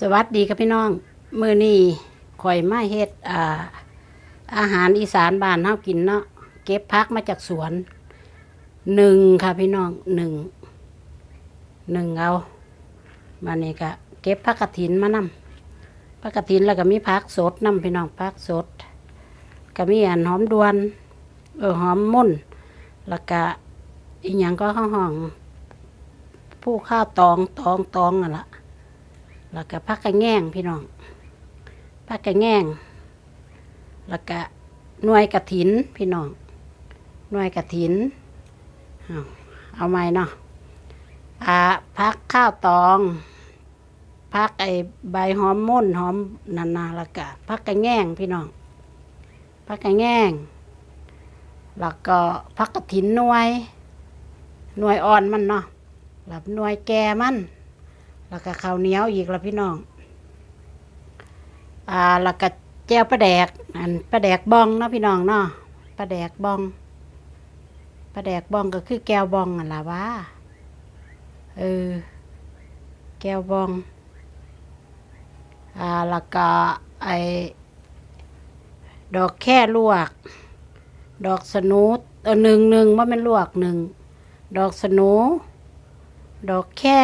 สวัสดีครับพี่น้อง มือนี้ข่อยมาเฮ็ดอ่าอาหารอีสานบ้านเฮากินเนาะเก็บผักมาจากสวนหนึ่งค่ะพี่น้องหนึ่งหนึ่งเอามานี่ก็เก็บผักกระถินมานำผักกระถินแล้วก็มีผักสดนำพี่น้องผักสด ก็มีอันหอมดวนเออหอมม่นแล้วก็อีหยังก็ข้าวห้อง ผู้ข้าวตองตองตองอะละ แล้วก็ผักกระแง่งพี่น้องผักกระแง่งแล้วก็หน่วยกระถินพี่น้องหน่วยกระถินเอาเอาไหมเนาะอ่าพักข้าวตองพักไอใบหอมมุ่นหอมนานาแล้วก็พักกระแง่งพี่น้องพักกระแง่งแล้วก็พักกระถินหน่วยหน่วยอ่อนมันเนาะแล้วหน่วยแก่มัน แล้วก็ข้าวเหนียวอีกละพี่น้อง อ่าแล้วก็แจ่วปลาแดก อันปลาแดกบองเนาะพี่น้องเนาะปลาแดกบองปลาแดกบองก็คือแก้วบองอะล่ะวะเออ แก้วบอง อ่าแล้วก็ไอดอกแค่ลวก ดอกสนูเออหนึ่งหนึ่งว่ามันลวกหนึ่ง ดอกสนูดอกแค่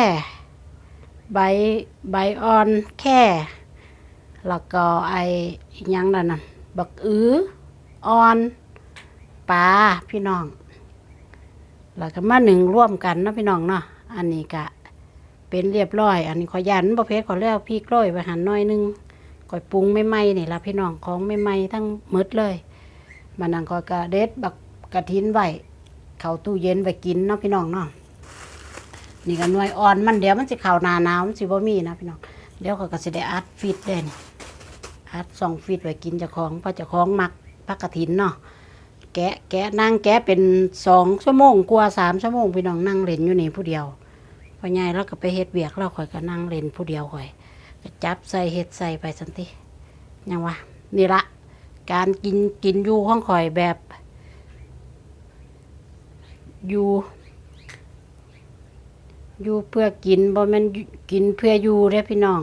ใบใบอ่อนแค่แล้วก็ไอยังนั่นน่ะบักอื้ออ่อนปลาพี่น้องแล้วก็มาหนึ่งร่วมกันเนาะพี่น้องเนาะอันนี้ก็เป็นเรียบร้อย อันนี้ขอยันประเภทขอเลือกพี่กล้อยไปหันหน้อยหนึงก่อยปรุงไม่ไหมนี่ละพี่น้องของไม่ไหมทั้งหมดเลยมันนั่งก็กระเด็ดบักกระทินไว้เข้าตู้เย็นไว้กินเนาะพี่น้องเนาะ นี่ก็หน่วยอ่อนมันเดี๋ยวมันสิเข้าหนาหนาวมันสิบ่มีนะพี่น้องเดี๋ยวเขาก็สิได้อัดฟิตได้นี่อัดสองฟีดไว้กินเจ้าของเพราะเจ้าของมักพักกระถินเนาะแกะแกะนั่งแกะเป็นสองชั่วโมงกว่าสามชั่วโมงพี่น้องนั่งเล่นอยู่นี่ผู้เดียวพอใหญ่แล้วก็ไปเฮ็ดเบียกเราข่อยก็นั่งเล่นผู้เดียวข่อยก็จับใส่เฮ็ดใส่ไปสันติยังวะนี่ละการกินกินอยู่ของข่อยแบบอยู่ อยู่เพื่อกินบ่แม่นกินเพื่ออยู่เด้พี่น้อง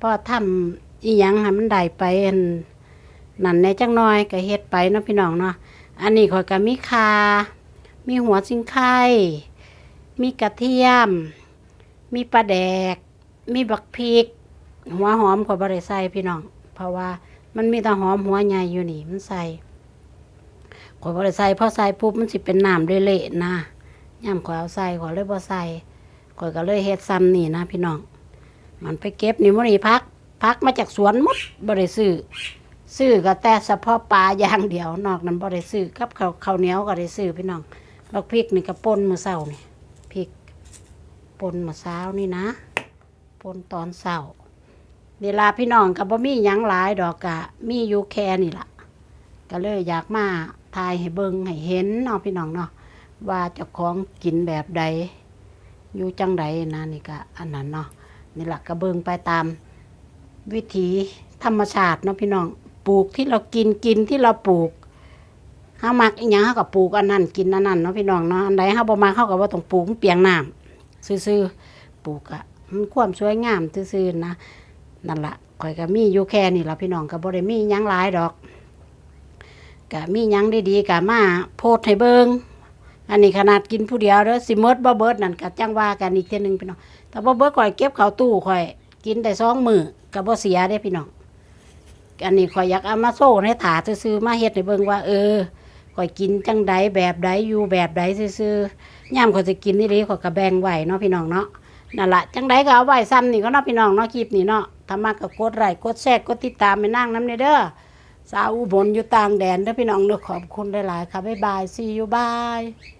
พอทำอีหยังให้มันได้ไปนั่นแหน่จังน้อยก็เฮ็ดไปเนาะพี่น้องเนาะอันนี้ข่อยก็มีคามีหัวซิงไข่มีกระเทียม มีปลาแดก มีบักพริก หัวหอมข่อยบ่ได้ใส่พี่น้อง เพราะว่ามันมีแต่หอมหัวใหญ่อยู่นี่มันใส่ข่อยบ่ได้ใส่พอใส่ปุ๊บมันสิเป็นน้ำเละๆนะ ย่ำขอยเอาใส่ขอยเลยบ่ใส่ข่อยก็เลยเฮ็ดซ้ำนี่นะพี่น้อง มันไปเก็บนี่มันนี่พัก พักมาจากสวนมดบ่ได้ซื้อซื้อก็แต่เฉพาะปลาอย่างเดียวนอกนั้นบ่ได้ซื้อกับข้าวข้าวเหนียวก็ได้ซื้อพี่น้องบักพริกนี่ก็ป่นมื้อเช้านี่พริกป่นมื้อเช้านี่นะป่นตอนเช้าเวลาพี่น้องก็บ่มีหยังหลายดอกกะ มีอยู่แค่นี่ล่ะก็เลยอยากมาทายให้เบิ่งให้เห็นเนาะพี่น้องเนาะ ว่าเจ้าของกินแบบใด อยู่จังใดนะนี่ก็อันนั้นเนาะนี่หละกกระเบิงไปตาม วิถีธรรมชาติเนาะพี่น้องปลูกที่เรากินกินที่เราปลูกห้ามักอีหยังเฮากับปลูกอันนั้นกินอันนั้นเนาะพี่น้องเนาะอันใดเฮาบ่มักเฮาก็บ่าต้องปลูกเปียงน้ำซื่อๆปลูกอะมันความสวยงามซื่อๆนะนั่นละข่อยก็มีอยู่แค่นี้ล่ะพี่น้องก็บ่ได้มีหยังหลายดอกก็มีหยังดีๆก็มาโพสต์ให้เบิ่ง อันนี้ขนาดกินผู้เดียวเด้อสิหมดบ่เบิดนั่นก็จังว่ากันอีกเทื่อนึงพี่น้องแต่บ่เบิดข่อยเก็บเข้าตู้ข่อย กินได้สองมือก็บ่เสียเด้พี่น้องอันนี้ข่อยอยากเอามาโซ่ให้ถาซื่อๆมาเฮ็ดให้เบิ่งว่า เออข่อยกินจังใดแบบใดอยู่แบบใดซื่อๆย่ามข่อยสิกินนี่เด้ข่อยก็แบ่งไว้เนาะพี่น้องเนาะนั่นละจังใดก็เอาไว้ซ้ำนี่ก็เนาะพี่น้องเนาะคลิปนี้เนาะถ้ามักก็กดไลค์กดแชร์กดติดตามไปนั่งน้ำเนเด้อสาวอุบลอยู่ต่างแดนเด้อพี่น้องเด้อขอบคุณหลายๆค่ะบ๊ายบาย see you bye